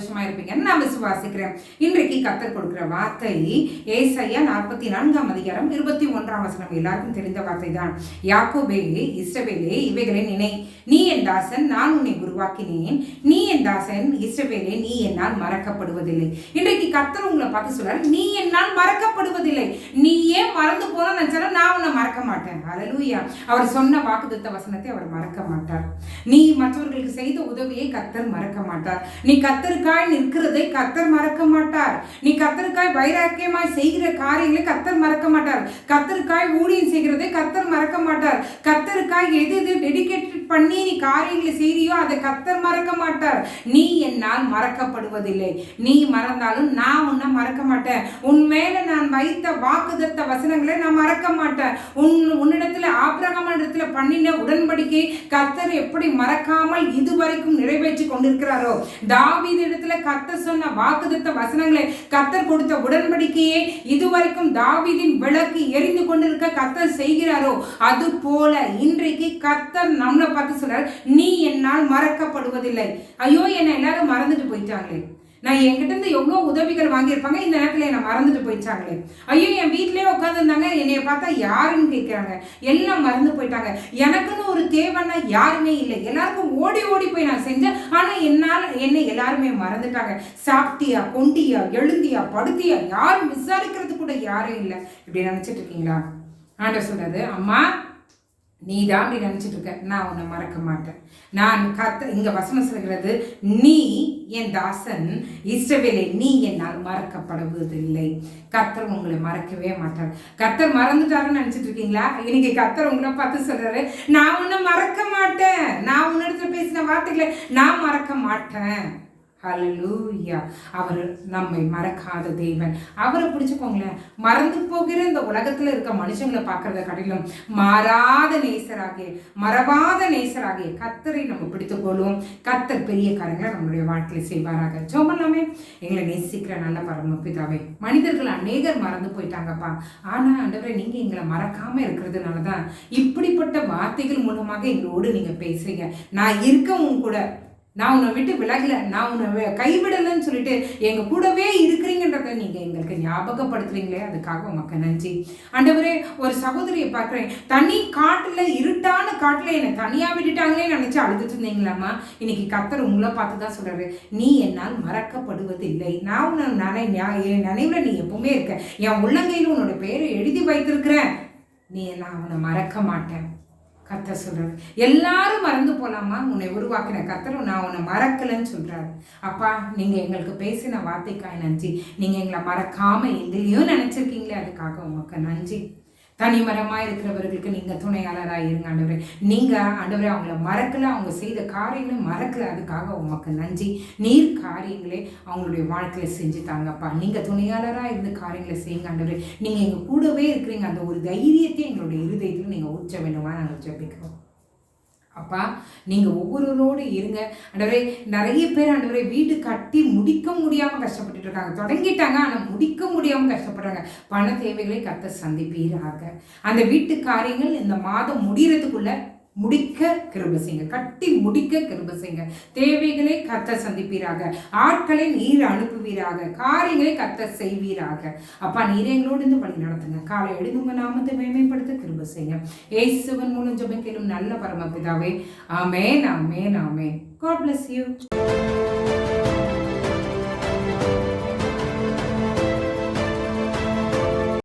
சந்தோஷமா இருப்பீங்கன்னு நான் விசுவாசிக்கிறேன். இன்றைக்கு கத்தர் கொடுக்குற வார்த்தை ஏசையா நாற்பத்தி நான்காம் அதிகாரம் இருபத்தி ஒன்றாம் வசனம். எல்லாருக்கும் தெரிந்த வார்த்தை தான் யாக்கோபே இஸ்ரவேலே இவைகளை நினை. நீ என் தாசன் நான் உன்னை உருவாக்கினேன். நீ என் தாசன் இஸ்ரவேலே நீ என்னால் மறக்கப்படுவதில்லை. இன்றைக்கு கத்தர் உங்களை பார்த்து சொல்றாரு நீ என்னால் மறக்கப்படுவதில்லை. நீ ஏன் மறந்து போன நினைச்சாலும் நான் உன்னை மறக்க மாட்டேன். அலலூயா அவர் சொன்ன வாக்குத்த வசனத்தை அவர் மறக்க மாட்டார். நீ மற்றவர்களுக்கு செய்த உதவியை கத்தர் மறக்க மாட்டார். நீ கத்தருக்காய் நிற்கிறதை கத்தர் மறக்க மாட்டார். நீ கத்தருக்காய் வைராக்கியமாய் செய்கிற காரியங்களை கத்தர் மறக்க மாட்டார். கத்தருக்காய் ஊழியம் செய்கிறதை கத்தர் மறக்க மாட்டார். கத்தருக்காய் எது எது டெடிகேட்டட் பண்ணி நீ காரியங்களை செய்தியோ அதை கத்தர் மறக்க மாட்டார். நீ என்னால் மறக்கப்படுவதில்லை. நீ மறந்தாலும் நான் உன்னை மறக்க மாட்டேன். உன் மேல நான் வைத்த வாக்குதத்த வசனங்களை நான் மறக்க மாட்டேன். உன் உன்னிடத்தில் ஆபிரகமனிடத்துல பண்ணின உடன்படிக்கை கர்த்தர் எப்படி மறக்காமல் இதுவரைக்கும் நிறைவேற்றி கொண்டிருக்கிறாரோ தாவீது இடத்துல கர்த்தர் சொன்ன வாக்குதத்த வசனங்களை கர்த்தர் கொடுத்த உடன்படிக்கையை இதுவரைக்கும் தாவீதின் விளக்கு எரிந்து கொண்டிருக்க கர்த்தர் செய்கிறாரோ அது போல இன்றைக்கு கர்த்தர் நம்மளை பார்த்து சொல்றார் நீ என்னால் மறக்கப்படுவதில்லை. ஐயோ என்னை எல்லாரும் மறந்துட்டு போயிட்டாங்களே. நான் என்கிட்ட இருந்து எவ்வளோ உதவிகள் வாங்கியிருப்பாங்க இந்த நேரத்தில் என்னை மறந்துட்டு போயிட்டாங்களே ஐயோ என் வீட்டிலே உட்காந்துருந்தாங்க என்னைய பார்த்தா யாருன்னு கேட்குறாங்க எல்லாம் மறந்து போயிட்டாங்க. எனக்குன்னு ஒரு தேவைன்னா யாருமே இல்லை. எல்லாருக்கும் ஓடி ஓடி போய் நான் செஞ்சேன். ஆனால் என்னால் என்னை எல்லாருமே மறந்துட்டாங்க. சாப்பிட்டியா கொண்டியா எழுந்தியா படுத்தியா யாரும் விசாரிக்கிறது கூட யாரும் இல்லை. இப்படி நினச்சிட்டு இருக்கீங்களா? ஆண்ட சொல்றாரு அம்மா நீ தான் அப்படி நினச்சிட்டு இருக்க நான் உன்னை மறக்க மாட்டேன். நான் கத்த இங்க வசனம் சொல்கிறது நீ என் தாசன் இஸ்ரவேலை நீ என்னால் மறக்கப்படுவதில்லை. கத்தர் உங்களை மறக்கவே மாட்டார். கத்தர் மறந்துட்டாருன்னு நினச்சிட்டு இருக்கீங்களா இன்னைக்கு கத்தர் உங்களை பார்த்து சொல்றாரு நான் உன்னை மறக்க மாட்டேன். நான் உன்னிடத்துல பேசின வார்த்தைகளை நான் மறக்க மாட்டேன். ஹலலூயா அவர் நம்மை மறக்காத தேவன். அவரை பிடிச்சுக்கோங்களேன். மறந்து போகிற இந்த உலகத்தில் இருக்க மனுஷங்களை பார்க்கறத கடிலும் மாறாத நேசராகிய மறவாத நேசராகிய கத்தரை நம்ம பிடித்துக்கொள்வோம் கத்தர் பெரிய காரியங்களை நம்மளுடைய வாழ்க்கையில் செய்வாராக. ஜோமல்லாமே எங்களை நேசிக்கிற நல்ல பரமபிதாவே மனிதர்கள் அநேகர் மறந்து போயிட்டாங்கப்பா. ஆனால் ஆண்டவரே நீங்கள் எங்களை மறக்காமல் இருக்கிறதுனால தான் இப்படிப்பட்ட வார்த்தைகள் மூலமாக எங்களோடு நீங்கள் பேசுகிறீங்க நான் இருக்கவும் கூட நான் உன்னை விட்டு விலகல நான் உன்னை கைவிடலைன்னு சொல்லிட்டு எங்க கூடவே இருக்கிறீங்கன்றத நீங்க எங்களுக்கு ஞாபகப்படுத்துறீங்களே அதுக்காக உமக்கு நன்றி. ஆண்டவரே ஒரு சகோதரியை பார்க்குறேன். தனி காட்டுல இருட்டான காட்டுல என்னை தனியா விட்டுட்டாங்களே நினைச்சு அழுதுட்டு இருந்தீங்களாம்மா? இன்னைக்கு கத்தர் உங்களை பார்த்து தான் சொல்றாரு. நீ என்னால் மறக்கப்படுவதில்லை. நான் உன்னை நினை என் நினைவுல நீ எப்பவுமே இருக்க. என் உள்ளங்கையில் உன்னோட பேரை எழுதி வைத்திருக்கிறேன். நீ நான் உன்னை மறக்க மாட்டேன். கத்தர் சொல்றாரு. எல்லாரும் மறந்து போகலாமா உன்னை உருவாக்கின கத்தரும் நான் உன்னை மறக்கலைன்னு சொல்றாரு. அப்பா நீங்க எங்களுக்கு பேசின வார்த்தைக்காய் நன்றி. நீங்க எங்களை மறக்காம எங்களையும் நினைச்சிருக்கீங்களே அதுக்காக உமக்கு நன்றி. தனிமரமாக இருக்கிறவர்களுக்கு நீங்கள் துணையாளராக இருங்க ஆண்டவரே. நீங்கள் ஆண்டவரே அவங்கள மறக்கல அவங்க செய்த காரியங்களை மறக்கல. அதுக்காக உமக்கு நன்றி. நீர் காரியங்களே அவங்களுடைய வாழ்க்கையில் செஞ்சு தாங்கப்பா. நீங்கள் துணையாளராக இருந்து காரியங்களை செய்யுங்க ஆண்டவரே. நீங்கள் எங்கள் கூடவே இருக்கிறீங்க. அந்த ஒரு தைரியத்தை எங்களுடைய இருதயத்தில் நீங்கள் ஊற்ற வேண்டுமா நாங்கள் ஜெபிக்கிறோம். அப்பா நீங்கள் ஒவ்வொருவரோடு இருங்க. ஆண்டவரே நிறைய பேர் ஆண்டவரே வீடு கட்டி முடிக்க முடியாமல் கஷ்டப்பட்டுட்டு இருக்காங்க தொடங்கிட்டாங்க ஆனால் முடிக்க முடியாமல் கஷ்டப்படுறாங்க. பண தேவைகளை கத்த சந்திப்பீராக. அந்த வீட்டு காரியங்கள் இந்த மாதம் முடியறதுக்குள்ள முடிக்க கிருப செய்யுங்க. கட்டி முடிக்க கிருப செய்யுங்க. தேவைகளை கத்த சந்திப்பீராக. ஆட்களை நீர் அனுப்புவீராக. காரியங்களை கத்த செய்வீராக. அப்பா நீர் எங்களோடு இருந்து வழி நடத்துங்க. காலை எழுந்து உங்க நாமத்தை மேம்படுத்த கிருப செய்யுங்க. ஏசுவன் மூலம் ஜெபம் நல்ல பரமபிதாவே. ஆமேன் ஆமேன் ஆமேன். God bless you